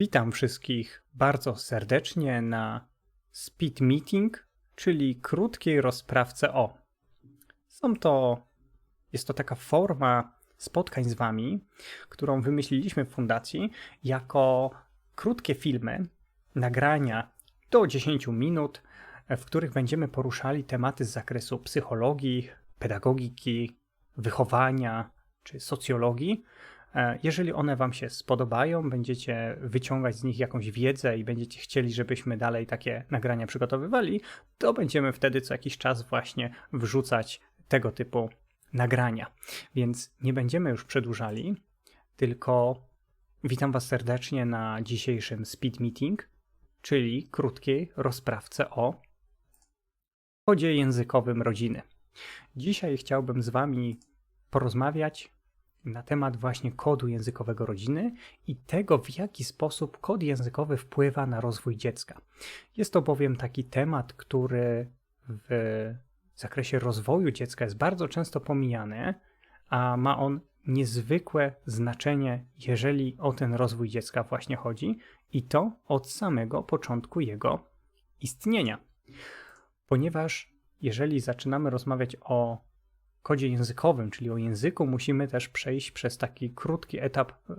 Witam wszystkich bardzo serdecznie na Speed Meeting, czyli krótkiej rozprawce o. Są to, jest to taka forma spotkań z Wami, którą wymyśliliśmy w fundacji jako krótkie filmy, nagrania do 10 minut, w których będziemy poruszali tematy z zakresu psychologii, pedagogiki, wychowania czy socjologii jeżeli one Wam się spodobają, będziecie wyciągać z nich jakąś wiedzę i będziecie chcieli, żebyśmy dalej takie nagrania przygotowywali, to będziemy wtedy co jakiś czas właśnie wrzucać tego typu nagrania. Więc nie będziemy już przedłużali, tylko witam Was serdecznie na dzisiejszym speed meeting, czyli krótkiej rozprawce o kodzie językowym rodziny. Dzisiaj chciałbym z Wami porozmawiać na temat właśnie kodu językowego rodziny i tego, w jaki sposób kod językowy wpływa na rozwój dziecka. Jest to bowiem taki temat, który w zakresie rozwoju dziecka jest bardzo często pomijany, a ma on niezwykłe znaczenie, jeżeli o ten rozwój dziecka właśnie chodzi, i to od samego początku jego istnienia. Ponieważ jeżeli zaczynamy rozmawiać o kodzie językowym, czyli o języku, musimy też przejść przez taki krótki etap yy,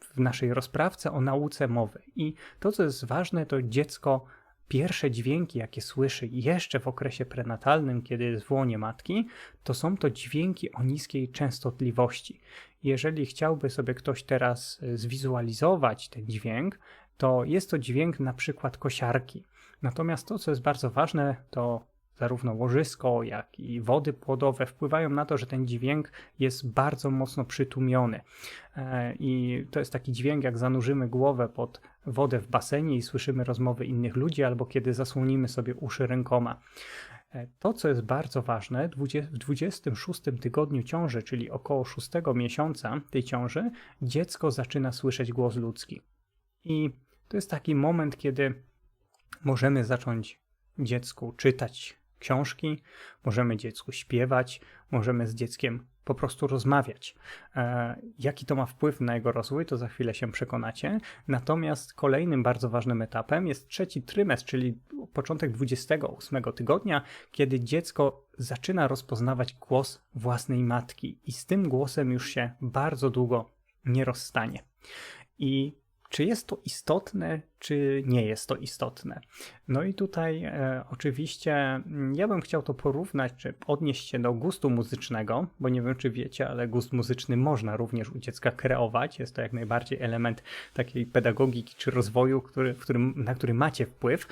w naszej rozprawce o nauce mowy. I to, co jest ważne, to dziecko pierwsze dźwięki, jakie słyszy jeszcze w okresie prenatalnym, kiedy jest w łonie matki, to są to dźwięki o niskiej częstotliwości. Jeżeli chciałby sobie ktoś teraz zwizualizować ten dźwięk, to jest to dźwięk na przykład kosiarki. Natomiast to, co jest bardzo ważne, to zarówno łożysko, jak i wody płodowe wpływają na to, że ten dźwięk jest bardzo mocno przytłumiony. E, I to jest taki dźwięk, jak zanurzymy głowę pod wodę w basenie i słyszymy rozmowy innych ludzi, albo kiedy zasłonimy sobie uszy rękoma. E, to, co jest bardzo ważne, w 26 tygodniu ciąży, czyli około 6 miesiąca tej ciąży, dziecko zaczyna słyszeć głos ludzki. I to jest taki moment, kiedy możemy zacząć dziecku czytać książki, możemy dziecku śpiewać, możemy z dzieckiem po prostu rozmawiać. E, jaki to ma wpływ na jego rozwój, to za chwilę się przekonacie. Natomiast kolejnym bardzo ważnym etapem jest trzeci trymestr, czyli początek 28 tygodnia, kiedy dziecko zaczyna rozpoznawać głos własnej matki i z tym głosem już się bardzo długo nie rozstanie. I czy jest to istotne, czy nie jest to istotne? No i tutaj e, oczywiście mm, ja bym chciał to porównać, czy odnieść się do gustu muzycznego, bo nie wiem, czy wiecie, ale gust muzyczny można również u dziecka kreować. Jest to jak najbardziej element takiej pedagogiki czy rozwoju, który, którym, na który macie wpływ.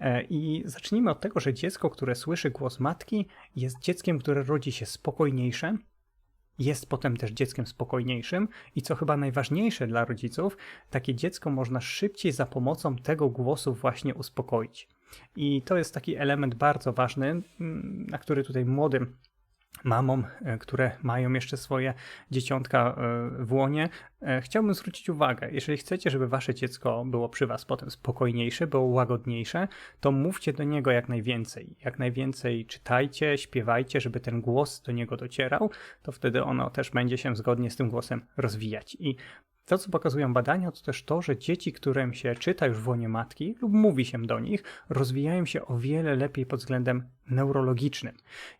E, I zacznijmy od tego, że dziecko, które słyszy głos matki, jest dzieckiem, które rodzi się spokojniejsze, jest potem też dzieckiem spokojniejszym i co chyba najważniejsze dla rodziców, takie dziecko można szybciej za pomocą tego głosu właśnie uspokoić. I to jest taki element bardzo ważny, mm, na który tutaj młodym mamom, e, które mają jeszcze swoje dzieciątka e, w łonie, e, chciałbym zwrócić uwagę, jeżeli chcecie, żeby wasze dziecko było przy was potem spokojniejsze, było łagodniejsze, to mówcie do niego jak najwięcej. Jak najwięcej czytajcie, śpiewajcie, żeby ten głos do niego docierał, to wtedy ono też będzie się zgodnie z tym głosem rozwijać. I to, co pokazują badania, to też to, że dzieci, którym się czyta już w łonie matki lub mówi się do nich, rozwijają się o wiele lepiej pod względem neurologicznym.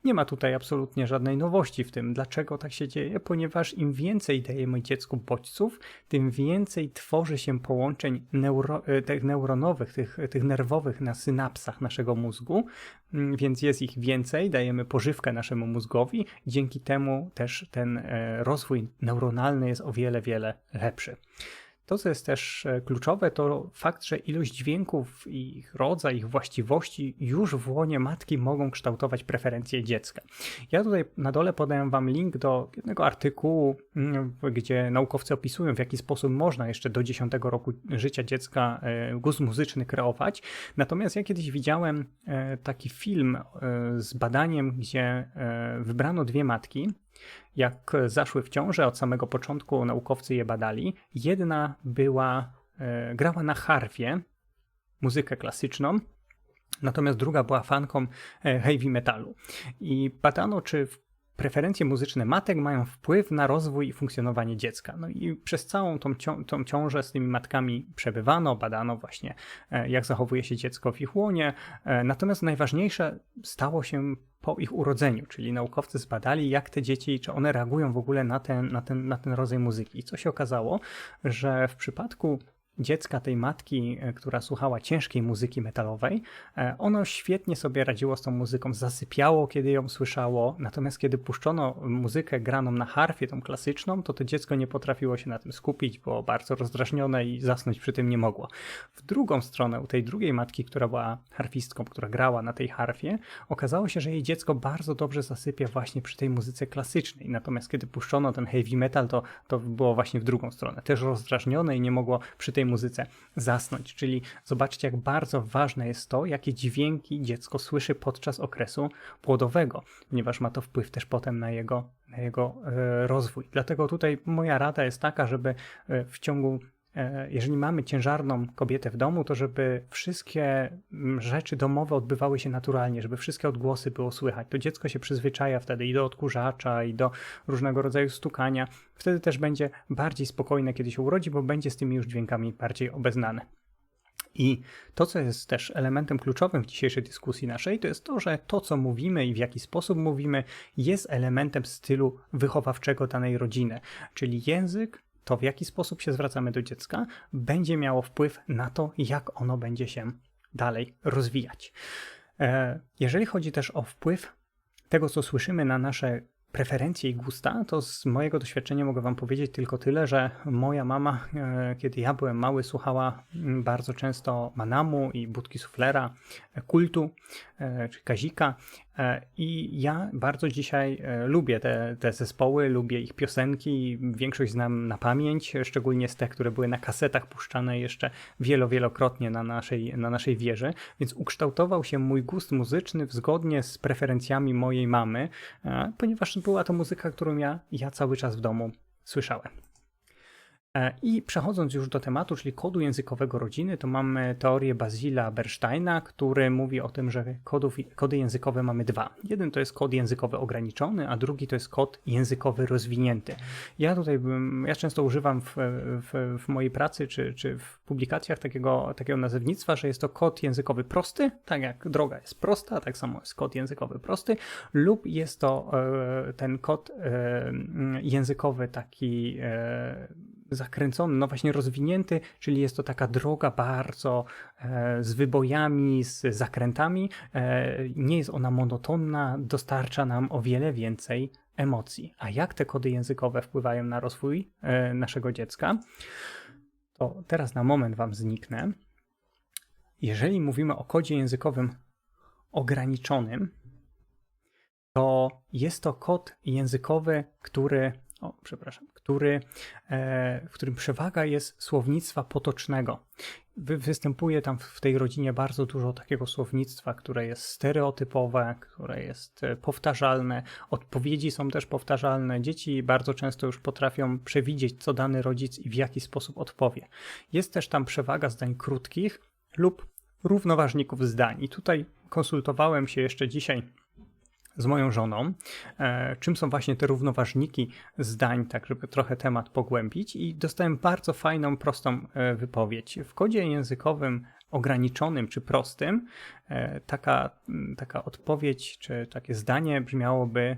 Nie ma tutaj absolutnie żadnej nowości w tym. Dlaczego tak się dzieje? Ponieważ im więcej dajemy dziecku bodźców, tym więcej tworzy się połączeń neuro, e, tych neuronowych, tych, tych nerwowych na synapsach naszego mózgu, mm, więc jest ich więcej, dajemy pożywkę naszemu mózgowi, dzięki temu też ten e, rozwój neuronalny jest o wiele, wiele lepszy. To, co jest też e, kluczowe, to fakt, że ilość dźwięków, ich rodzaj, ich właściwości już w łonie matki mogą kształtować preferencje dziecka. Ja tutaj na dole podaję Wam link do jednego artykułu, mm, gdzie naukowcy opisują, w jaki sposób można jeszcze do 10 roku życia dziecka e, gust muzyczny kreować. Natomiast ja kiedyś widziałem e, taki film z badaniem, gdzie wybrano dwie matki jak zaszły w ciążę, od samego początku naukowcy je badali. Jedna była, e, grała na harfie, muzykę klasyczną, natomiast druga była fanką e, heavy metalu. I badano, czy preferencje muzyczne matek mają wpływ na rozwój i funkcjonowanie dziecka. No i przez całą tą, cią tą ciążę z tymi matkami przebywano, badano właśnie, e, jak zachowuje się dziecko w ich łonie. E, natomiast najważniejsze stało się po ich urodzeniu, czyli naukowcy zbadali, jak te dzieci, czy one reagują w ogóle na ten, na ten, na ten rodzaj muzyki. I co się okazało, że w przypadku dziecka tej matki, e, która słuchała ciężkiej muzyki metalowej, e, ono świetnie sobie radziło z tą muzyką, zasypiało, kiedy ją słyszało, natomiast kiedy puszczono muzykę graną na harfie, tą klasyczną, to to dziecko nie potrafiło się na tym skupić, było bardzo rozdrażnione i zasnąć przy tym nie mogło. W drugą stronę, u tej drugiej matki, która była harfistką, która grała na tej harfie, okazało się, że jej dziecko bardzo dobrze zasypia właśnie przy tej muzyce klasycznej, natomiast kiedy puszczono ten heavy metal, to, to było właśnie w drugą stronę, też rozdrażnione i nie mogło przy tej tej muzyce zasnąć. Czyli zobaczcie, jak bardzo ważne jest to, jakie dźwięki dziecko słyszy podczas okresu płodowego, ponieważ ma to wpływ też potem na jego, na jego e, rozwój. Dlatego tutaj moja rada jest taka, żeby e, w ciągu jeżeli mamy ciężarną kobietę w domu, to żeby wszystkie mm, rzeczy domowe odbywały się naturalnie, żeby wszystkie odgłosy było słychać. To dziecko się przyzwyczaja wtedy i do odkurzacza, i do różnego rodzaju stukania. Wtedy też będzie bardziej spokojne, kiedy się urodzi, bo będzie z tymi już dźwiękami bardziej obeznane. I to, co jest też elementem kluczowym w dzisiejszej dyskusji naszej, to jest to, że to, co mówimy i w jaki sposób mówimy, jest elementem stylu wychowawczego danej rodziny. Czyli język to w jaki sposób się zwracamy do dziecka, będzie miało wpływ na to, jak ono będzie się dalej rozwijać. E, jeżeli chodzi też o wpływ tego, co słyszymy na nasze preferencje i gusta, to z mojego doświadczenia mogę Wam powiedzieć tylko tyle, że moja mama, e, kiedy ja byłem mały, słuchała bardzo często Manamu i Budki Suflera, e, Kultu czy Kazika I ja bardzo dzisiaj e, lubię te, te zespoły, lubię ich piosenki. Większość znam na pamięć, szczególnie z tych, które były na kasetach puszczane jeszcze wielo, wielokrotnie na naszej, na naszej wieży. Więc ukształtował się mój gust muzyczny zgodnie z preferencjami mojej mamy, e, ponieważ była to muzyka, którą ja, ja cały czas w domu słyszałem. E, I przechodząc już do tematu, czyli kodu językowego rodziny, to mamy teorię Bazila Bernsteina, który mówi o tym, że kodów, kody językowe mamy dwa. Jeden to jest kod językowy ograniczony, a drugi to jest kod językowy rozwinięty. Ja tutaj ja często używam w, w, w mojej pracy czy, czy w publikacjach takiego, takiego nazewnictwa, że jest to kod językowy prosty, tak jak droga jest prosta, tak samo jest kod językowy prosty, lub jest to e, ten kod e, językowy taki zakręcony, no właśnie rozwinięty, czyli jest to taka droga bardzo e, z wybojami, z zakrętami. E, nie jest ona monotonna, dostarcza nam o wiele więcej emocji. A jak te kody językowe wpływają na rozwój e, naszego dziecka? To teraz na moment Wam zniknę. Jeżeli mówimy o kodzie językowym ograniczonym, to jest to kod językowy, który o, przepraszam, który, e, w którym przewaga jest słownictwa potocznego. Wy, występuje tam w tej rodzinie bardzo dużo takiego słownictwa, które jest stereotypowe, które jest e, powtarzalne. Odpowiedzi są też powtarzalne. Dzieci bardzo często już potrafią przewidzieć, co dany rodzic i w jaki sposób odpowie. Jest też tam przewaga zdań krótkich lub równoważników zdań. I tutaj konsultowałem się jeszcze dzisiaj z moją żoną, e, czym są właśnie te równoważniki zdań, tak żeby trochę temat pogłębić i dostałem bardzo fajną, prostą e, wypowiedź. W kodzie językowym ograniczonym czy prostym e, taka, taka odpowiedź czy takie zdanie brzmiałoby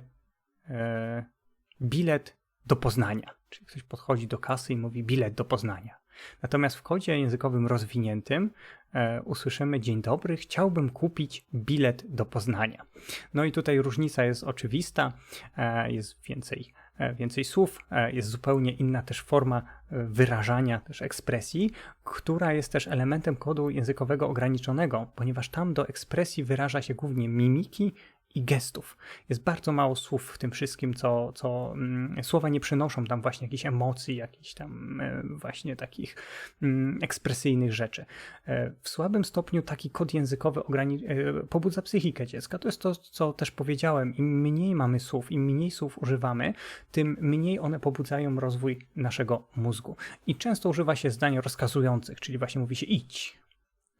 bilet do Poznania. Czyli ktoś podchodzi do kasy i mówi bilet do Poznania. Natomiast w kodzie językowym rozwiniętym e, usłyszymy dzień dobry, chciałbym kupić bilet do Poznania. No i tutaj różnica jest oczywista, e, jest więcej, e, więcej słów, e, jest zupełnie inna też forma e, wyrażania, też ekspresji, która jest też elementem kodu językowego ograniczonego, ponieważ tam do ekspresji wyraża się głównie mimiki, i gestów. Jest bardzo mało słów w tym wszystkim, co, co mm, słowa nie przynoszą tam właśnie jakichś emocji, jakichś tam e, właśnie takich mm, ekspresyjnych rzeczy. E, w słabym stopniu taki kod językowy ograni- e, pobudza psychikę dziecka. To jest to, co też powiedziałem. Im mniej mamy słów, im mniej słów używamy, tym mniej one pobudzają rozwój naszego mózgu. I często używa się zdań rozkazujących, czyli właśnie mówi się idź,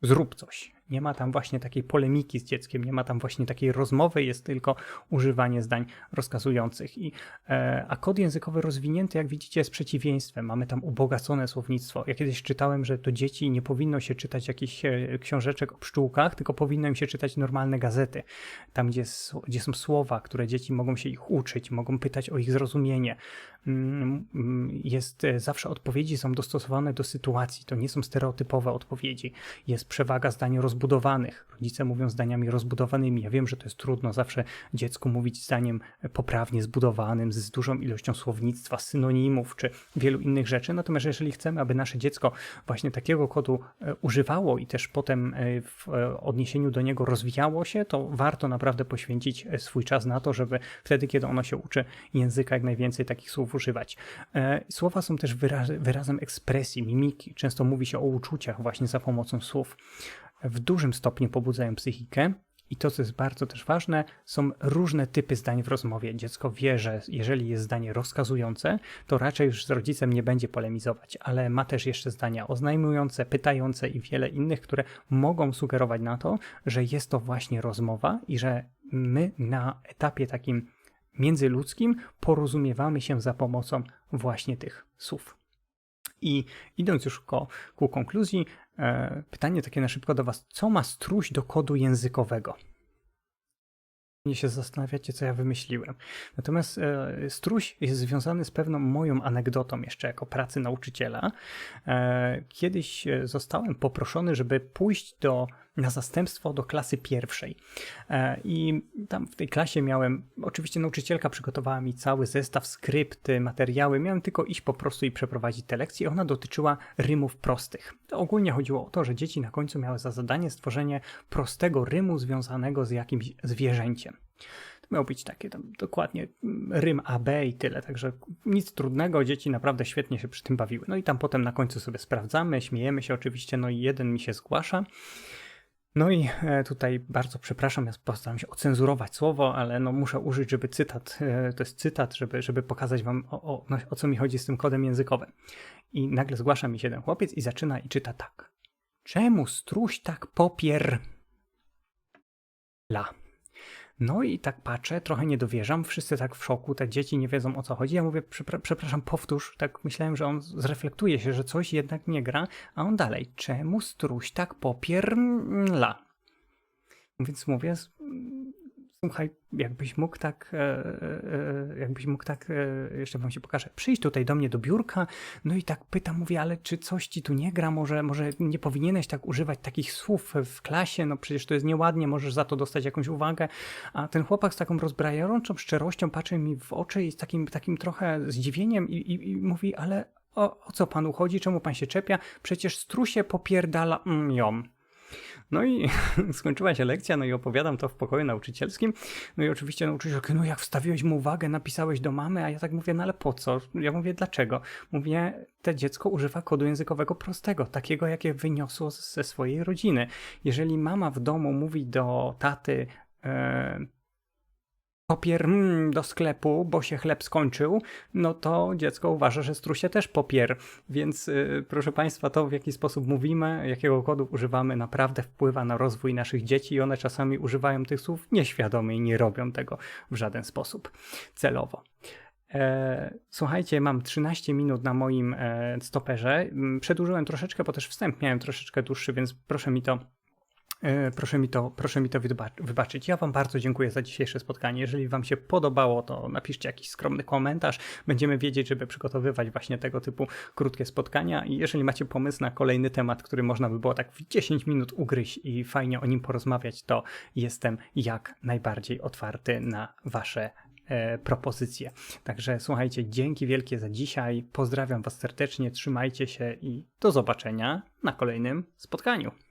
zrób coś, Nie ma tam właśnie takiej polemiki z dzieckiem, nie ma tam właśnie takiej rozmowy, jest tylko używanie zdań rozkazujących. I, e, a kod językowy rozwinięty, jak widzicie, jest przeciwieństwem. Mamy tam ubogacone słownictwo. Ja kiedyś czytałem, że do dzieci nie powinno się czytać jakichś e, książeczek o pszczółkach, tylko powinno im się czytać normalne gazety. Tam, gdzie, gdzie są słowa, które dzieci mogą się ich uczyć, mogą pytać o ich zrozumienie. Mm, mm, jest e, zawsze odpowiedzi są dostosowane do sytuacji, to nie są stereotypowe odpowiedzi. Jest przewaga zdań rozbudowanych. Rodzice mówią zdaniami rozbudowanymi. Ja wiem, że to jest trudno zawsze dziecku mówić zdaniem poprawnie zbudowanym, z dużą ilością słownictwa, synonimów czy wielu innych rzeczy. Natomiast jeżeli chcemy, aby nasze dziecko właśnie takiego kodu e, używało i też potem e, w odniesieniu do niego rozwijało się, to warto naprawdę poświęcić swój czas na to, żeby wtedy, kiedy ono się uczy języka, jak najwięcej takich słów używać. E, słowa są też wyrazem ekspresji, mimiki. Często mówi się o uczuciach właśnie za pomocą słów. W dużym stopniu pobudzają psychikę. I to, co jest bardzo też ważne, są różne typy zdań w rozmowie. Dziecko wie, że jeżeli jest zdanie rozkazujące, to raczej już z rodzicem nie będzie polemizować, ale ma też jeszcze zdania oznajmujące, pytające i wiele innych, które mogą sugerować na to, że jest to właśnie rozmowa i że my na etapie takim międzyludzkim porozumiewamy się za pomocą właśnie tych słów. I idąc już ku, ku konkluzji, pytanie takie na szybko do Was: co ma struś do kodu językowego? Nie się zastanawiacie, co ja wymyśliłem. Natomiast e, struś jest związany z pewną moją anegdotą jeszcze jako pracy nauczyciela. E, kiedyś e, zostałem poproszony, żeby pójść do na zastępstwo do klasy pierwszej. E, I tam w tej klasie miałem, oczywiście nauczycielka przygotowała mi cały zestaw, skrypty, materiały. Miałem tylko iść po prostu i przeprowadzić tę lekcję. Ona dotyczyła rymów prostych. To ogólnie chodziło o to, że dzieci na końcu miały za zadanie stworzenie prostego rymu związanego z jakimś zwierzęciem. To miał być takie tam dokładnie mm, rym AB i tyle, także nic trudnego, dzieci naprawdę świetnie się przy tym bawiły. No i tam potem na końcu sobie sprawdzamy, śmiejemy się oczywiście, no i jeden mi się zgłasza. No i e, tutaj bardzo przepraszam, ja postaram się ocenzurować słowo, ale no muszę użyć, żeby cytat, e, to jest cytat, żeby, żeby pokazać wam o, o, no, o co mi chodzi z tym kodem językowym. I nagle zgłasza mi się ten chłopiec i zaczyna i czyta tak. Czemu struś tak popier... La. No i tak patrzę, trochę nie dowierzam, wszyscy tak w szoku, te dzieci nie wiedzą o co chodzi. Ja mówię, przepraszam, powtórz, tak myślałem, że on zreflektuje się, że coś jednak nie gra, a on dalej, czemu struś tak popierla? Więc mówię, słuchaj, jakbyś mógł tak, e, e, e, jakbyś mógł tak, jeszcze wam się pokażę, przyjść tutaj do mnie do biurka, no i tak pytam, mówię, ale czy coś ci tu nie gra, może, może nie powinieneś tak używać takich słów w klasie, no przecież to jest nieładnie, możesz za to dostać jakąś uwagę, a ten chłopak z taką rozbrajającą szczerością patrzy mi w oczy i z takim, takim trochę zdziwieniem i, i, i mówi, ale o, o, co panu chodzi, czemu pan się czepia, przecież strusie popierdala mm, ją. No i skończyła się lekcja, no i opowiadam to w pokoju nauczycielskim. No i oczywiście nauczycielka, no jak wstawiłeś mu uwagę, napisałeś do mamy, a ja tak mówię, no ale po co? Ja mówię, dlaczego? Mówię, te dziecko używa kodu językowego prostego, takiego jakie wyniosło ze swojej rodziny. Jeżeli mama w domu mówi do taty, popier mm, do sklepu, bo się chleb skończył, no to dziecko uważa, że strusie też popier. Więc yy, proszę Państwa, to w jaki sposób mówimy, jakiego kodu używamy, naprawdę wpływa na rozwój naszych dzieci i one czasami używają tych słów nieświadomie i nie robią tego w żaden sposób celowo. E, słuchajcie, mam 13 minut na moim e, stoperze. Przedłużyłem troszeczkę, bo też wstęp miałem troszeczkę dłuższy, więc proszę mi to proszę mi to, proszę mi to wybaczyć. Ja Wam bardzo dziękuję za dzisiejsze spotkanie. Jeżeli Wam się podobało, to napiszcie jakiś skromny komentarz. Będziemy wiedzieć, żeby przygotowywać właśnie tego typu krótkie spotkania. I jeżeli macie pomysł na kolejny temat, który można by było tak w 10 minut ugryźć i fajnie o nim porozmawiać, to jestem jak najbardziej otwarty na Wasze e, propozycje. Także słuchajcie, dzięki wielkie za dzisiaj. Pozdrawiam Was serdecznie, trzymajcie się i do zobaczenia na kolejnym spotkaniu.